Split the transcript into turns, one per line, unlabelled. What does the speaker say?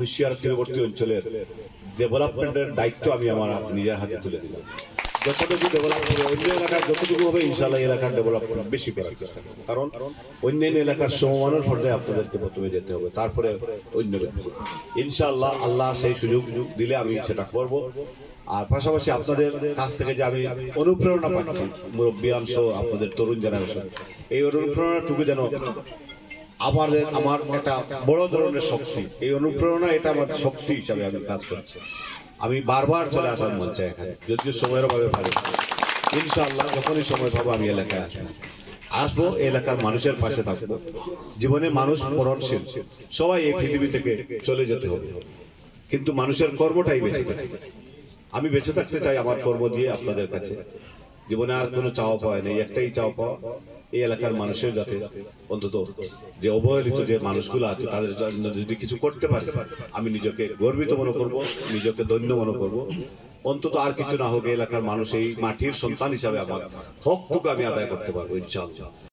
হুশিয়ার তীরবর্তী অঞ্চলের ডেভেলপমেন্টের দায়িত্ব আমি আমার নিজের হাতে তুলে দিলাম। যতটুকু ডেভেলপ অন্য এলাকার যতটুকু হবে ইনশাল্লাহ এলাকার ডেভেলপমেন্ট বেশি করার চেষ্টা করব। কারণ অন্যান্য এলাকার সমমানের পর্যায়ে আপনাদেরকে প্রথমে যেতে হবে, তারপরে অন্য ব্যক্তি ইনশাআল্লাহ আল্লাহ সেই সুযোগ দিলে আমি সেটা করব। আর পাশাপাশি আপনাদের কাছ থেকে যে আমি অনুপ্রেরণা পাচ্ছি মুরব্বিয়ান সহ আপনাদের তরুণ জেনারেশন এই অনুপ্রেরণাটুকু যেন আমাদের, আমার একটা বড় ধরনের শক্তি। এই অনুপ্রেরণা, এটা আমার শক্তি হিসাবে আমি কাজ করছি। আমি বারবার চলে আসার মন চাই এখানে, যদিও সময়ের অভাবে পারি। ইনশাআল্লাহ, যখনই সময় পাবো আমি এলাকায় আসব। আসব এলাকার মানুষের পাশে থাকব। জীবনে মানুষ মরণশীল সবাই এই পৃথিবী থেকে চলে যেতে হবে। কিন্তু মানুষের কর্মটাই বেঁচে থাকে আমি বেঁচে থাকতে চাই আমার কর্ম দিয়ে আপনাদের কাছে। জীবনে আর কোনো চাওয়া পাওয়া নেই একটাই চাওয়া পাওয়া এই এলাকার মানুষের যাতে অন্তত যে অবহেলিত যে মানুষগুলো আছে, তাদের জন্য যদি কিছু করতে পারে, আমি নিজেকে গর্বিত মনে করব, নিজেকে ধন্য মনে করব। অন্তত আর কিছু না হোক এলাকার মানুষ এই মাটির সন্তান হিসাবে আমার হকটুকু আমি আদায় করতে পারব, ইনশাআল্লাহ।